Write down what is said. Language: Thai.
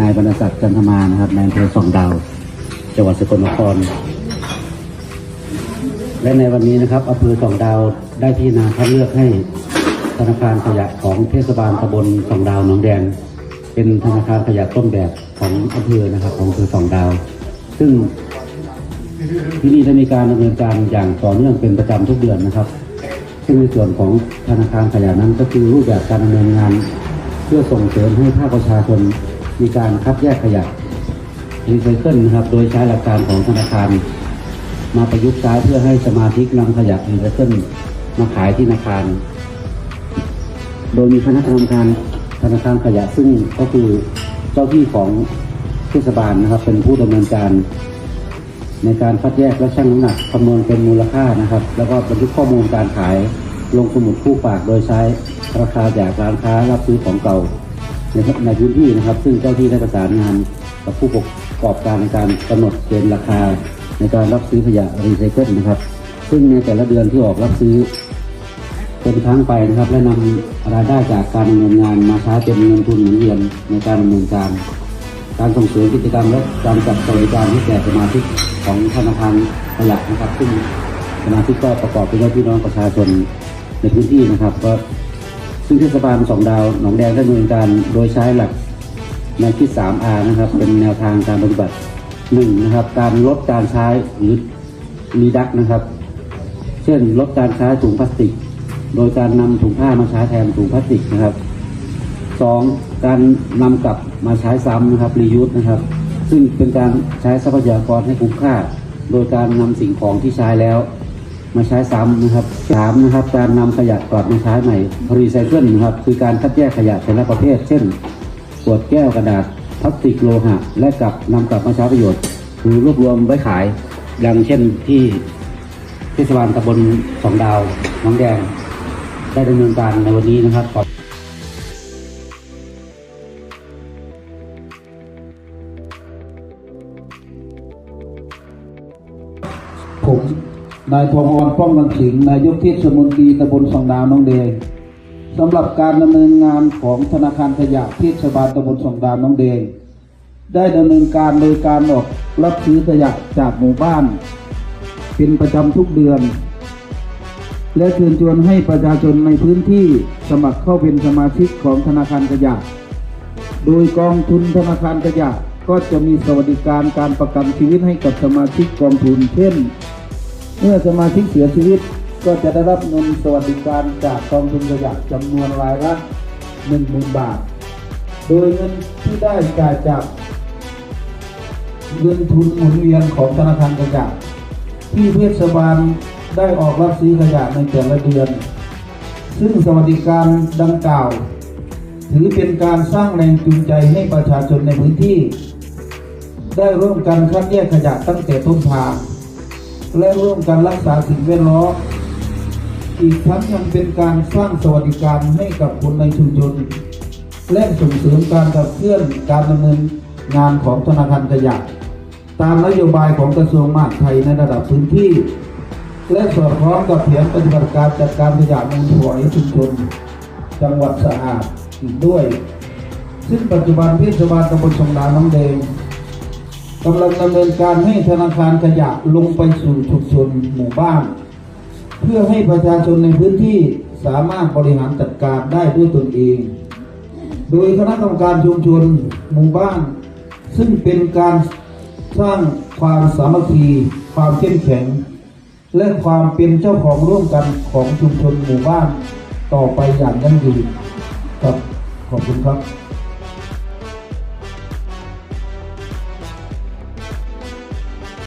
นายบรรศักดิ์จันทมานะครับนายอำเภอสองดาว จังหวัดสกลนคร และในวันนี้นะครับอำเภอสองดาวได้พิจารณาคัดเลือกให้ธนาคารขยะของเทศบาลตำบลสองดาวหนองแดง เป็นธนาคารขยะต้นแบบของอำเภอนะครับของอำเภอสองดาว ซึ่งที่นี่ได้มีการดำเนินการอย่างต่อเนื่องเป็นประจำทุกเดือนนะครับ ซึ่งในส่วนของธนาคารขยะนั้นก็คือรูปแบบการดำเนินงาน เพื่อส่งเสริมให้ภาคประชาชน มีการคัดแยกขยะรีไซเคิลนะครับ โดยใช้หลักการของธนาคาร มาประยุกต์ใช้เพื่อให้สมาชิกนำขยะรีไซเคิลมาขายที่ธนาคาร โดยมีคณะกรรมการธนาคารขยะซึ่งก็คือเจ้าที่ของเทศบาลนะครับ เป็นผู้ดำเนินการ ในการคัดแยกและชั่งน้ำหนักคำนวณเป็นมูลค่านะครับ แล้วก็บันทึกข้อมูลการขายลงสมุดคู่ฝากโดยใช้ราคาจากร้านค้ารับซื้อของเก่า ในในพื้นที่นะครับ ซึ่งเจ้าที่ได้ประสานงานกับผู้ประกอบการในการกำหนดเกณฑ์ราคา ในการรับซื้อขยะรีไซเคิลนะครับ ซึ่งในแต่ละเดือนที่ออกรับซื้อเป็นครั้งไปนะครับ และนำรายได้จากการดำเนินงานมาใช้เป็นเงินทุนหมุนเวียนในการดำเนินการ การส่งเสริมกิจกรรมและการจัดบริการให้แก่สมาชิกของธนาคารขยะนะครับ ซึ่งสมาชิกก็ประกอบไปด้วยพี่น้องประชาชนในพื้นที่นะครับก็ ซึ่งเทศบาลสองดาวหนองแดงได้ดำเนินการโดยใช้หลักแนวคิด 3R นะครับ เป็นแนวทางการปฏิบัติหนึ่งนะครับ การลดการใช้หรือรีดักนะครับ เช่นลดการใช้ถุงพลาสติก โดยการนำถุงผ้ามาใช้แทนถุงพลาสติกนะครับสองการนำกลับมาใช้ซ้ำนะครับรียูสนะครับ ซึ่งเป็นการใช้ทรัพยากรให้คุ้มค่า โดยการนำสิ่งของที่ใช้แล้ว มาใช้ซ้ำนะครับสามนะครับ การนำขยะกลับมาใช้ใหม่รีไซเคิลนะครับ คือการคัดแยกขยะแต่ละประเภท เช่นขวดแก้วกระดาษพลาสติกโลหะ และกลับนำกลับมาใช้ประโยชน์หรือรวบรวมไว้ขายดังเช่นที่เทศบาลตำบลสองดาวน้องแดง ได้ดำเนินการในวันนี้นะครับขอบผม นายทองออนป้องกันสิงนายกเทศมนตรีตำบลสองดาวน้องแดงสำหรับการดำเนินงานของธนาคารขยะเทศบาลตำบลสองดาวน้องแดงได้ดำเนินการโดยการออกรับซื้อขยะจากหมู่บ้าน เป็นประจำทุกเดือน และเชิญชวนให้ประชาชนในพื้นที่สมัครเข้าเป็นสมาชิกของธนาคารขยะ โดยกองทุนธนาคารขยะก็จะมีสวัสดิการการประกันชีวิตให้กับสมาชิกกองทุนเช่น เมื่อสมาชิกเสียชีวิตก็จะได้รับเงินสวัสดิการจากกองทุนขยะจำนวนรายละหนึ่งหมื่นบาท โดยเงินที่ได้จ่ายจากเงินทุนหมุนเวียนของธนาคารขยะที่เทศบาลได้ออกรับซื้อขยะในแต่ละเดือน ซึ่งสวัสดิการดังกล่าว ถือเป็นการสร้างแรงจูงใจให้ประชาชนในพื้นที่ ได้ร่วมกันคัดแยกขยะตั้งแต่ต้นทาง และร่วมกันรักษาสิ่งแวดล้อมอีกทั้งยังเป็นการสร้างสวัสดิการให้กับคนในชุมชนและส่งเสริมการขับเคลื่อนการดำเนินงานของธนาคารขยะ ตามนโยบายของกระทรวงมหาดไทยในระดับพื้นที่ และสอดคล้องกับแผนปฏิบัติการจัดการขยะมูลฝอยชุมชนจังหวัดสะอาดอีกด้วย ซึ่งปัจจุบันเทศบาลตำบลสงดาน้องแดง กำลังดำเนินการให้ธนาคารขยะลงไปสู่ชุมชนหมู่บ้าน เพื่อให้ประชาชนในพื้นที่สามารถบริหารจัดการได้ด้วยตนเอง โดยคณะกรรมการชุมชนหมู่บ้าน ซึ่งเป็นการสร้างความสามัคคี ความเข้มแข็ง และความเป็นเจ้าของร่วมกันของชุมชนหมู่บ้านต่อไปอย่างยั่งยืนครับขอบคุณครับ